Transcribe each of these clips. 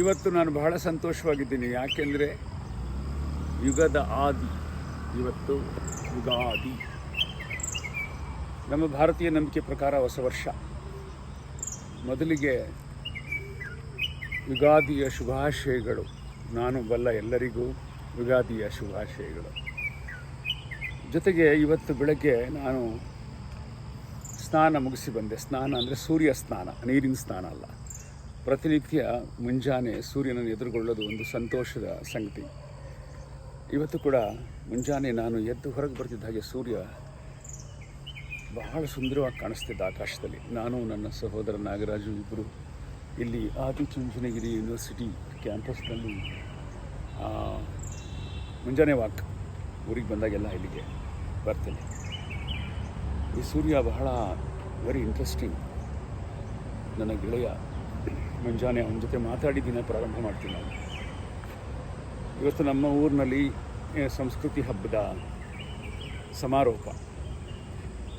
ಇವತ್ತು ನಾನು ಬಹಳ ಸಂತೋಷವಾಗಿದ್ದೀನಿ. ಯಾಕೆಂದರೆ ಯುಗದ ಆದಿ, ಇವತ್ತು ಯುಗಾದಿ ನಮ್ಮ ಭಾರತೀಯ ನಂಬಿಕೆ ಪ್ರಕಾರ ಹೊಸ ವರ್ಷ. ಮೊದಲಿಗೆ ಯುಗಾದಿಯ ಶುಭಾಶಯಗಳು. ನಾನು ಬಲ್ಲ ಎಲ್ಲರಿಗೂ ಯುಗಾದಿಯ ಶುಭಾಶಯಗಳು. ಜೊತೆಗೆ ಇವತ್ತು ಬೆಳಗ್ಗೆ ನಾನು ಸ್ನಾನ ಮುಗಿಸಿ ಬಂದೆ. ಸ್ನಾನ ಅಂದರೆ ಸೂರ್ಯ ಸ್ನಾನ, ನೀರಿನ ಸ್ನಾನ ಅಲ್ಲ. ಪ್ರತಿನಿತ್ಯ ಮುಂಜಾನೆ ಸೂರ್ಯನನ್ನು ಎದುರುಗೊಳ್ಳೋದು ಒಂದು ಸಂತೋಷದ ಸಂಗತಿ. ಇವತ್ತು ಕೂಡ ಮುಂಜಾನೆ ನಾನು ಎದ್ದು ಹೊರಗೆ ಬರ್ತಿದ್ದ ಹಾಗೆ ಸೂರ್ಯ ಬಹಳ ಸುಂದರವಾಗಿ ಕಾಣಿಸ್ತಿದ್ದ ಆಕಾಶದಲ್ಲಿ. ನಾನು, ನನ್ನ ಸಹೋದರ ನಾಗರಾಜು ಇಬ್ಬರು ಇಲ್ಲಿ ಆದಿಚುಂಚನಗಿರಿ ಯೂನಿವರ್ಸಿಟಿ ಕ್ಯಾಂಪಸ್ನಲ್ಲಿ ಮುಂಜಾನೆ ವಾಕ್ ಊರಿಗೆ ಬಂದಾಗೆಲ್ಲ ಇಲ್ಲಿಗೆ ಬರ್ತೇನೆ. ಈ ಸೂರ್ಯ ಬಹಳ ವೆರಿ ಇಂಟ್ರೆಸ್ಟಿಂಗ್ ನನ್ನ ಗೆಳೆಯ ಮುಂಜಾನೆ ಅವನ ಜೊತೆ ಮಾತಾಡಿ ದಿನ ಪ್ರಾರಂಭ ಮಾಡ್ತೀನಿ ನಾವು. ಇವತ್ತು ನಮ್ಮ ಊರಿನಲ್ಲಿ ಸಂಸ್ಕೃತಿ ಹಬ್ಬದ ಸಮಾರೋಪ.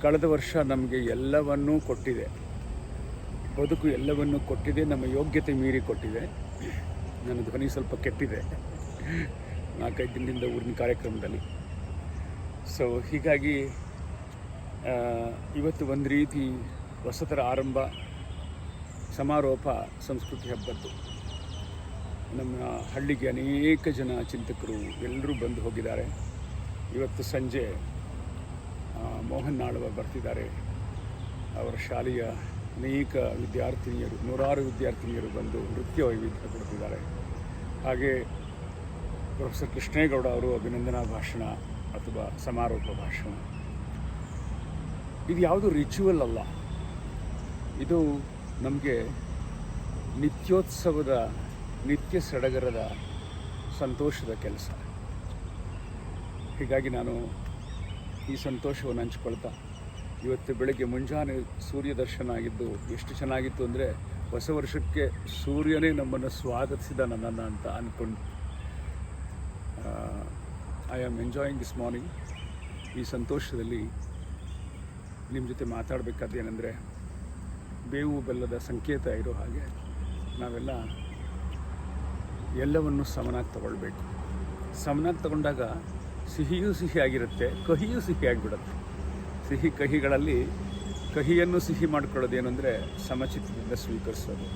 ಕಳೆದ ವರ್ಷ ನಮಗೆ ಎಲ್ಲವನ್ನೂ ಕೊಟ್ಟಿದೆ. ಬದುಕು ಎಲ್ಲವನ್ನೂ ಕೊಟ್ಟಿದೆ, ನಮ್ಮ ಯೋಗ್ಯತೆ ಮೀರಿ ಕೊಟ್ಟಿದೆ. ನನ್ನ ಧ್ವನಿ ಸ್ವಲ್ಪ ಕೆಟ್ಟಿದೆ. ನಾಲ್ಕೈದು ದಿನದಿಂದ ಊರಿನ ಕಾರ್ಯಕ್ರಮದಲ್ಲಿ. ಸೊ ಹೀಗಾಗಿ ಇವತ್ತು ಒಂದು ರೀತಿ ಹೊಸತರ ಆರಂಭ ಸಮಾರೋಪ ಸಂಸ್ಕೃತಿ ಹಬ್ಬದ್ದು. ನಮ್ಮ ಹಳ್ಳಿಗೆ ಅನೇಕ ಜನ ಚಿಂತಕರು ಎಲ್ಲರೂ ಬಂದು ಹೋಗಿದ್ದಾರೆ. ಇವತ್ತು ಸಂಜೆ ಮೋಹನ್ ನಾಳವ ಬರ್ತಿದ್ದಾರೆ. ಅವರ ಶಾಲೆಯ ಅನೇಕ ವಿದ್ಯಾರ್ಥಿನಿಯರು, ನೂರಾರು ವಿದ್ಯಾರ್ಥಿನಿಯರು ಬಂದು ನೃತ್ಯ ವೈವಿಧ್ಯ ಕೊಡ್ತಿದ್ದಾರೆ ಹಾಗೆ ಪ್ರೊಫೆಸರ್ ಕೃಷ್ಣೇಗೌಡ ಅವರು ಅಭಿನಂದನಾ ಭಾಷಣ ಅಥವಾ ಸಮಾರೋಪ ಭಾಷಣ. ಇದು ಯಾವುದು ರಿಚುವಲ್ ಅಲ್ಲ. ಇದು ನಮಗೆ ನಿತ್ಯೋತ್ಸವದ ನಿತ್ಯ ಸಡಗರದ ಸಂತೋಷದ ಕೆಲಸ. ಹೀಗಾಗಿ ನಾನು ಈ ಸಂತೋಷವನ್ನು ಹಂಚ್ಕೊಳ್ತಾ, ಇವತ್ತು ಬೆಳಗ್ಗೆ ಮುಂಜಾನೆ ಸೂರ್ಯ ದರ್ಶನ ಆಗಿದ್ದು ಎಷ್ಟು ಚೆನ್ನಾಗಿತ್ತು ಅಂದರೆ ಹೊಸ ವರ್ಷಕ್ಕೆ ಸೂರ್ಯನೇ ನಮ್ಮನ್ನು ಸ್ವಾಗತಿಸಿದ ನನ್ನನ್ನು ಅಂತ ಅಂದ್ಕೊಂಡು I am enjoying this morning ಈ ಸಂತೋಷದಲ್ಲಿ ನಿಮ್ಮ ಜೊತೆ ಮಾತಾಡಬೇಕಾದ್ದೇನೆಂದರೆ ಬೇವು ಬೆಲ್ಲದ ಸಂಕೇತ ಇರೋ ಹಾಗೆ ನಾವೆಲ್ಲ ಎಲ್ಲವನ್ನು ಸಮನಾಗಿ ತಗೊಳ್ಬೇಕು. ಸಮನಾಗಿ ತಗೊಂಡಾಗ ಸಿಹಿಯೂ ಸಿಹಿಯಾಗಿರುತ್ತೆ ಕಹಿಯೂ ಸಿಹಿಯಾಗಿಬಿಡುತ್ತೆ ಸಿಹಿ ಕಹಿಗಳಲ್ಲಿ ಕಹಿಯನ್ನು ಸಿಹಿ ಮಾಡ್ಕೊಳ್ಳೋದೇನೆಂದರೆ ಸಮಚಿತ್ತದಿಂದ ಸ್ವೀಕರಿಸೋದು.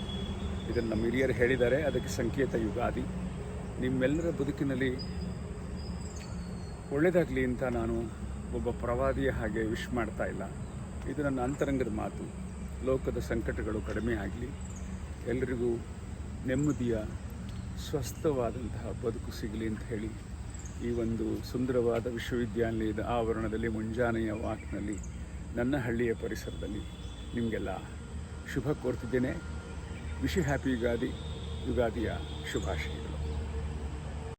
ಇದನ್ನು ನಮ್ಮ ಹಿರಿಯರು ಹೇಳಿದ್ದಾರೆ, ಅದಕ್ಕೆ ಸಂಕೇತ ಯುಗಾದಿ. ನಿಮ್ಮೆಲ್ಲರ ಬದುಕಿನಲ್ಲಿ ಒಳ್ಳೆಯದಾಗಲಿ ಅಂತ ನಾನು ಒಬ್ಬ ಪ್ರವಾದಿಯ ಹಾಗೆ ವಿಶ್ ಮಾಡ್ತಾ ಇಲ್ಲ. ಇದು ನನ್ನ ಅಂತರಂಗದ ಮಾತು. ಲೋಕದ ಸಂಕಟಗಳು ಕಡಿಮೆ ಆಗಲಿ ಎಲ್ಲರಿಗೂ ನೆಮ್ಮದಿಯ, ಸ್ವಸ್ಥವಾದಂತಹ ಬದುಕು ಸಿಗಲಿ ಅಂತ ಹೇಳಿ ಈ ಒಂದು ಸುಂದರವಾದ ವಿಶ್ವವಿದ್ಯಾನಿಲಯದ ಆವರಣದಲ್ಲಿ, ಮುಂಜಾನೆಯ ವಾಕ್ನಲ್ಲಿ, ನನ್ನ ಹಳ್ಳಿಯ ಪರಿಸರದಲ್ಲಿ ನಿಮಗೆಲ್ಲ ಶುಭ ಕೋರ್ತಿದ್ದೇನೆ. ವಿಶಿ ಹ್ಯಾಪಿ ಯುಗಾದಿ, ಯುಗಾದಿಯ ಶುಭಾಶಯಗಳು.